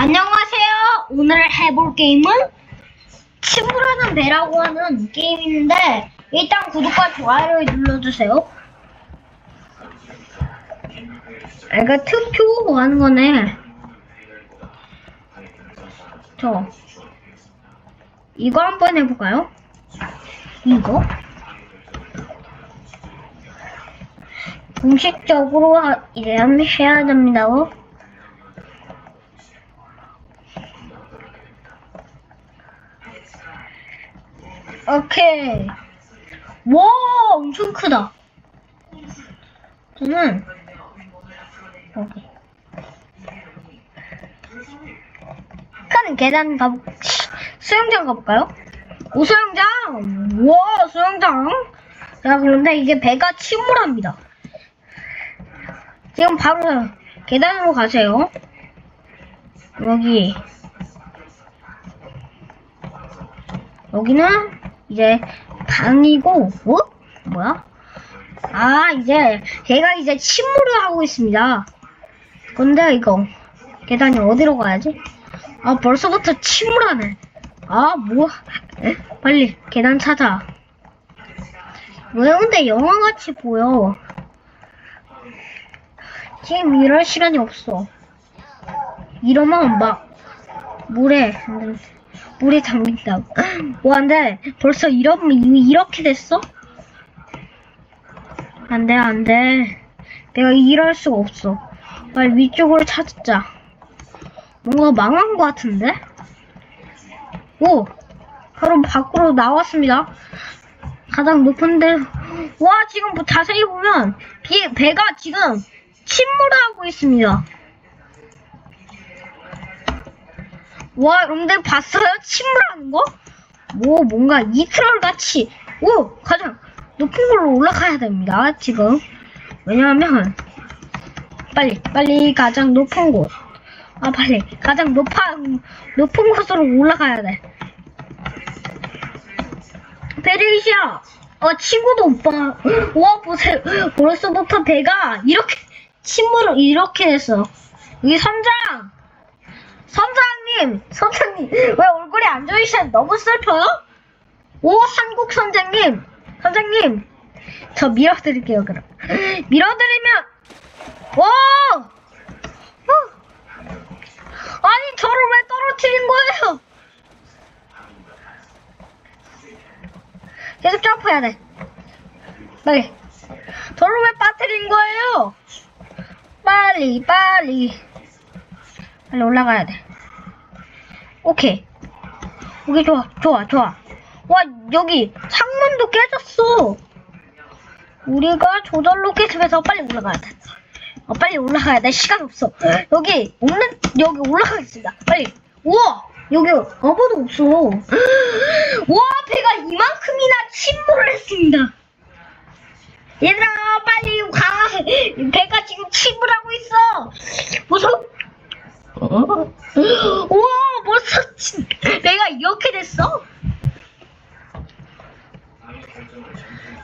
안녕하세요. 오늘 해볼 게임은 친구라는 배라고 하는 게임인데 일단 구독과 좋아요를 눌러주세요. 아, 이거 투표 하는 거네. 저 이거 한번 해볼까요? 이거 공식적으로 하- 이제 한번 해야 됩니다. 오케이. 와, 엄청 크다. 저는 여기 큰 계단 가보 수영장 가볼까요? 오 수영장. 와 수영장. 자 그런데 이게 배가 침몰합니다. 지금 바로 계단으로 가세요. 여기 여기는 이제 방이고 어? 뭐야? 아 이제 걔가 이제 침몰을 하고 있습니다. 근데 이거 계단이 어디로 가야지? 아 벌써부터 침몰하네. 아 뭐? 에? 빨리 계단 찾아. 왜 근데 영화같이 보여? 지금 이럴 시간이 없어. 이러면 막 물에 물에 잠긴다고. 와, 근데 벌써 이러면 이- 이렇게 됐어? 안 돼, 안 돼. 내가 이럴 수가 없어. 빨리 위쪽으로 찾자. 뭔가 망한 것 같은데? 오! 바로 밖으로 나왔습니다. 가장 높은 데, 와, 지금 뭐 자세히 보면, 비, 배가 지금 침몰하고 있습니다. 와, 여러분들 봤어요? 침몰하는 거? 뭐, 뭔가 이트럴 같이. 오! 가장 높은 걸로 올라가야 됩니다, 지금. 왜냐하면, 빨리, 빨리 가장 높은 곳. 아, 빨리. 가장 높아, 높은 곳으로 올라가야 돼. 베리시아! 어, 친구도 오빠. 와, 보세요. 벌써부터 배가 이렇게, 침몰을 이렇게 했어. 여기 선장! 선장님! 선장님! 왜 얼굴이 안 좋으시면 너무 슬퍼요? 오, 한국 선장님! 선장님! 저 밀어드릴게요, 그럼. 밀어드리면, 와! 어! 아니, 저를 왜 떨어뜨린 거예요? 계속 점프해야 돼. 빨리. 저를 왜 빠뜨린 거예요? 빨리, 빨리. 빨리 올라가야 돼. 오케이. 오케이, 좋아, 좋아, 좋아. 와, 여기 창문도 깨졌어. 우리가 조절 로켓에서 빨리 올라가야 돼. 어, 빨리 올라가야 돼. 시간 없어. 여기 없는 여기 올라가겠습니다. 빨리. 우와, 여기 아무도 없어. 우와, 배가 이만큼이나 침몰을 했습니다. 얘들아, 빨리 가. 배가 지금 침몰하고 있어. 무서워. 우와, 벌써 진- 내가 이렇게 됐어?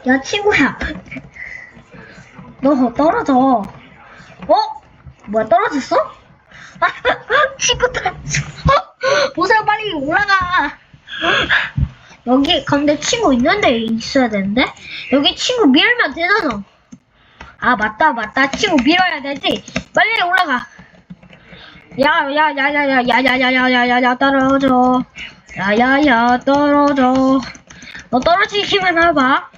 야, 친구야. 너 떨어져. 어? 뭐야, 떨어졌어? 아, 친구 떨어졌어. 보세요, 빨리 올라가. 여기, 근데 친구 있는데 있어야 되는데? 여기 친구 밀면 되잖아. 아, 맞다, 맞다. 친구 밀어야 되지. 빨리 올라가. 야, 야, 야, 야, 야, 야, 야, 야, 야, 야, 야, 야, 떨어져. 야, 야, 야, 떨어져. 너 떨어지기만 해봐.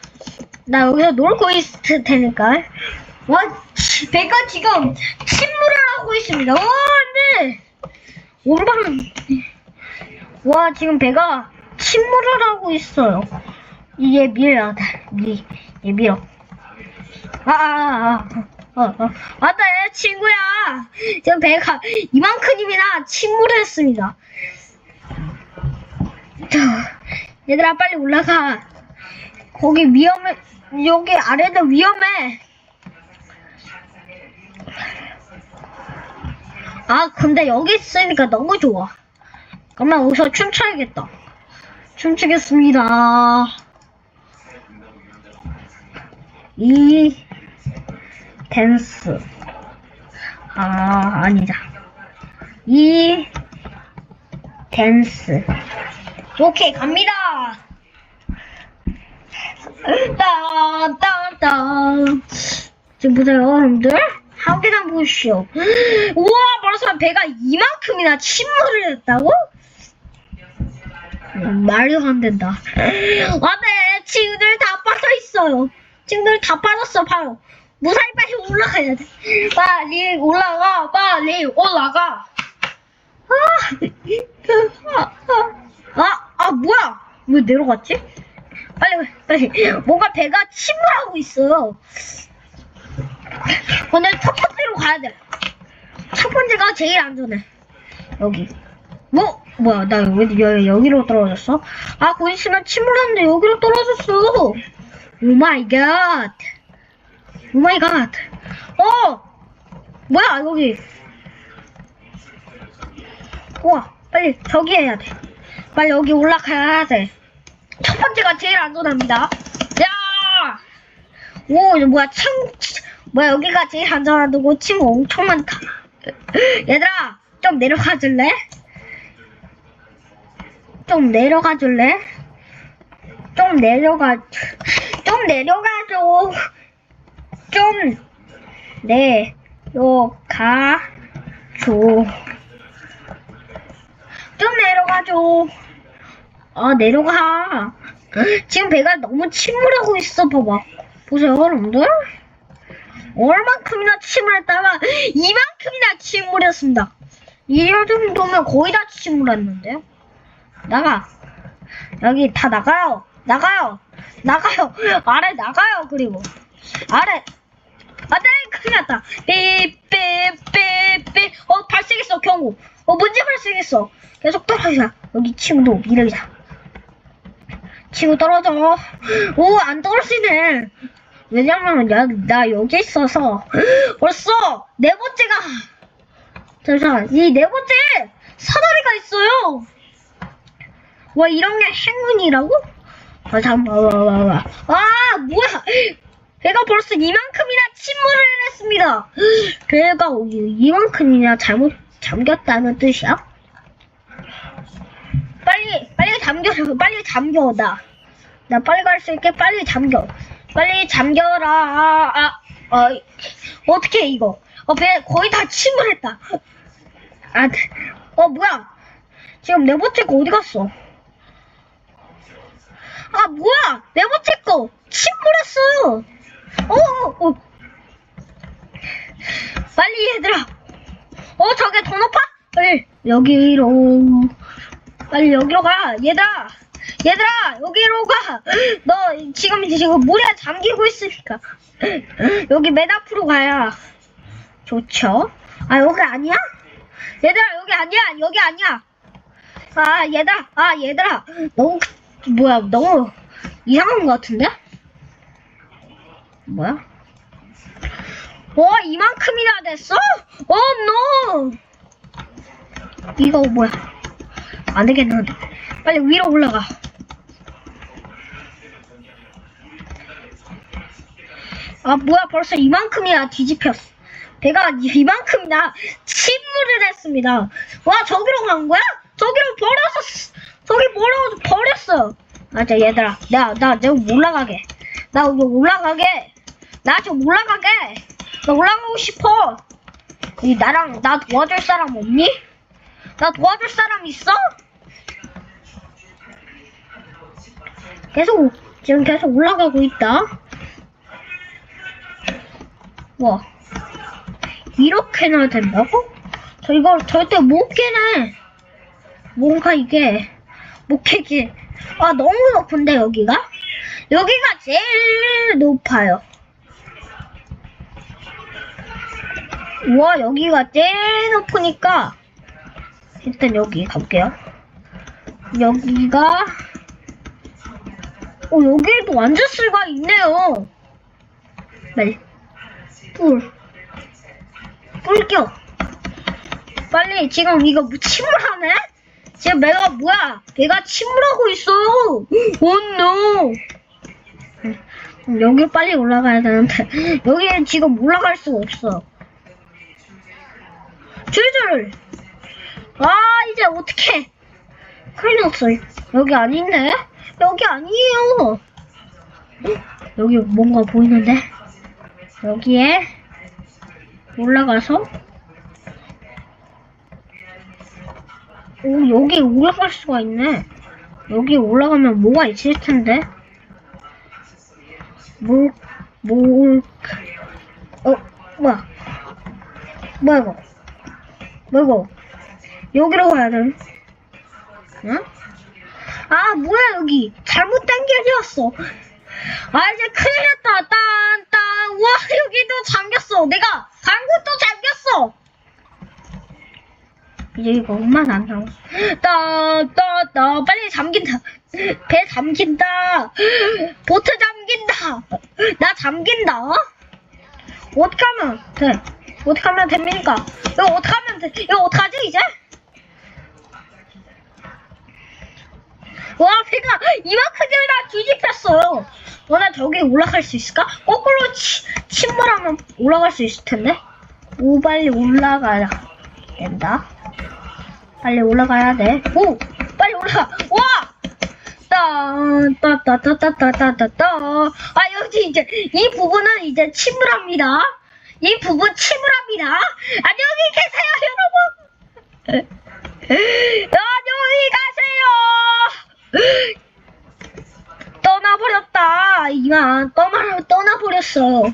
나 여기서 놀고 있을 테니까. 와, 치, 배가 지금 침몰을 하고 있습니다. 와, 네. 오르방. 와, 지금 배가 침몰을 하고 있어요. 이게 돼. 미, 얘 밀어. 아, 아, 아. 어, 어. 맞다, 얘 친구야. 지금 배가 이만큼이나 침몰했습니다. 자, 얘들아, 빨리 올라가. 거기 위험해. 여기 아래도 위험해. 아, 근데 여기 있으니까 너무 좋아. 그러면 여기서 춤춰야겠다. 춤추겠습니다. 이 댄스. 아, 아니다. 이 댄스. 오케이, 갑니다. 딴딴딴. 지금 보세요, 여러분들. 한계단 보시오. 우와, 벌써 배가 이만큼이나 침몰을 했다고? 말이 안 된다. 안돼, 친구들 다 빠져 있어요. 친구들 다 빠졌어, 바로. 무사히 빨리 올라가야 돼. 빨리 올라가, 빨리 올라가. 아, 아, 아, 아, 뭐야? 왜 내려갔지? 빨리, 빨리. 뭔가 배가 침몰하고 있어요. 오늘 첫 번째로 가야 돼. 첫 번째가 제일 안전해. 여기. 뭐? 뭐야, 나왜 여, 여기로 떨어졌어? 아, 곧 있으면 침몰하는데 여기로 떨어졌어. 오 마이 갓. 오 마이 갓. 어! 뭐야, 여기. 우와, 빨리 저기 해야 돼. 빨리 여기 올라가야 돼. 첫 번째가 제일 안전합니다. 야! 오, 뭐야, 참, 뭐야, 여기가 제일 안전하다고 친구 엄청 많다. 얘들아, 좀 내려가 줄래? 좀 내려가 줄래? 좀 내려가, 좀 내려가 줘. 좀 내려가줘. 좀 내려가줘. 아, 내려가. 지금 배가 너무 침몰하고 있어, 봐봐. 보세요, 여러분들. 얼만큼이나 침몰했다가 이만큼이나 침몰했습니다. 이 정도면 거의 다 침몰했는데요. 나가. 여기 다 나가요. 나가요. 나가요. 아래 나가요. 그리고 아래. 안돼 큰일 났다. 삐 삐 삐 삐. 어 발생했어 경고. 어 문제 발생했어. 계속 떨어져. 여기 친구도 이러자. 친구 떨어져. 오 안 떨어지네. 왜냐면 야, 나 여기 있어서 벌써 네 번째가 잠시만 이 네 번째 사다리가 있어요. 와 이런 게 행운이라고? 아 잠깐만 와, 와, 와. 아 뭐야 배가 벌써 이만큼이나 침몰을 했습니다. 배가 이만큼이나 잘못 잠겼다는 뜻이야? 빨리 빨리 잠겨 빨리 잠겨 나. 나 빨리 갈 수 있게 빨리 잠겨. 빨리 잠겨라. 아, 아, 어, 어떻게 이거? 어 배 거의 다 침몰했다. 아, 어 뭐야? 지금 네거 어디 갔어? 아 뭐야? 네거 침몰했어요 어. 빨리 얘들아. 어 저게 더 높아? 빨리 여기로. 빨리 여기로 가. 얘들아. 얘들아 여기로 가 너 지금 이제 지금 물에 잠기고 있으니까. 여기 맨 앞으로 가야 좋죠? 아 여기 아니야? 얘들아 여기 아니야? 여기 아니야? 아 얘들아. 아 얘들아. 너무 뭐야 너무 이상한 것 같은데? 뭐야 와 이만큼이나 됐어? 어노 이거 뭐야? 안 되겠는데. 빨리 위로 올라가. 아 뭐야 벌써 이만큼이나 뒤집혔어. 배가 이만큼이나 침몰을 했습니다. 와 저기로 간 거야? 저기로 버렸어 저기 버려 버렸어. 아자 얘들아 나 나 좀 올라가게. 나 올라가게. 나 좀 올라가게 나 올라가고 싶어 이 나랑 나 도와줄 사람 없니? 나 도와줄 사람 있어? 계속 지금 계속 올라가고 있다. 와 이렇게나 된다고? 저 이거 절대 못 깨네. 뭔가 이게 못 깨지. 아 너무 높은데 여기가? 여기가 제일 높아요. 와 여기가 제일 높으니까 일단 여기 가볼게요. 여기가 어 여기에도 앉을 수가 있네요. 빨리 뿔. 뿔 껴. 빨리 지금 이거 뭐 침몰하네? 지금 내가 뭐야? 내가 침몰하고 있어요. 오 노. 여기 빨리 올라가야 되는데 여기 지금 올라갈 수가 없어. 줄줄. 아 이제 어떻게? 큰일 났어. 여기 아닌데? 여기 아니에요. 여기 뭔가 보이는데? 여기에 올라가서 오, 여기 올라갈 수가 있네. 여기 올라가면 뭐가 있을 텐데? 뭘, 뭘, 어, 뭐야. 뭐야, 이거. 뭐, 이거. 여기로 가야 돼. 응? 아, 뭐야, 여기. 잘못된 길이었어. 아, 이제 큰일 났다. 딴, 딴. 우와, 여기도 잠겼어. 내가 간 곳도 잠겼어. 이제 이거 엄마는 안 나와. 따, 따, 따. 빨리 잠긴다. 배 잠긴다. 보트 잠긴다. 나 잠긴다. 어떻게 하면 돼? 어떻게 하면 됩니까? 이거 어떻게 하면 돼? 이거 어떡하지, 이제? 와, 배가 이만큼이나 뒤집혔어요. 너네 저기 올라갈 수 있을까? 거꾸로 치, 침몰하면 올라갈 수 있을 텐데. 오, 빨리 올라가야 된다. 빨리 올라가야 돼. 오! 빨리 올라가! 와! 따, 따, 따, 따, 따, 따, 따, 따. 아, 여기 이제, 이 부분은 이제 침몰합니다. 이 부분 침몰합니다. 안녕히 계세요, 여러분! 안녕히 가세요! 떠나버렸다. 이만, 떠나, 떠나버렸어.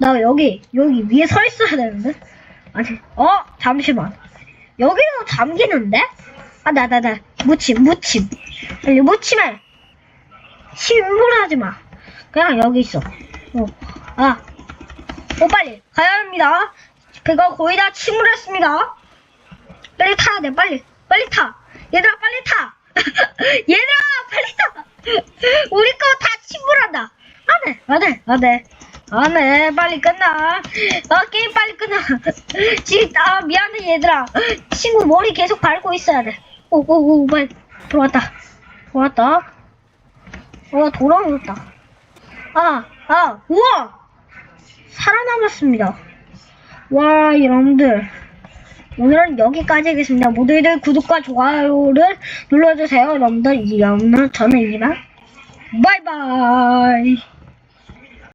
나 여기, 여기 위에 서 있어야 되는데? 아니, 어? 잠시만. 여기도 잠기는데? 아, 나, 나, 나. 무침, 무침. 여기 무침해. 침몰하지 마. 그냥 여기 있어. 어, 아. 어, 빨리. 가야 합니다. 배가 거의 다 침몰했습니다. 빨리 타야 돼, 빨리. 빨리 타. 얘들아, 빨리 타. 얘들아, 빨리 타. 우리 거 다 침몰한다. 안 해, 안 해, 안 해. 안 해, 빨리 끝나. 아, 게임 빨리 끝나. 지금, 아, 미안해, 얘들아. 친구 머리 계속 밟고 있어야 돼. 오, 오, 오, 빨리. 들어왔다. 들어왔다. 어, 돌아오셨다. 아, 아, 우와! 살아남았습니다. 와, 여러분들. 오늘은 여기까지 하겠습니다. 모두들 구독과 좋아요를 눌러주세요. 여러분들, 이, 여러분들, 저는 이만. 바이바이.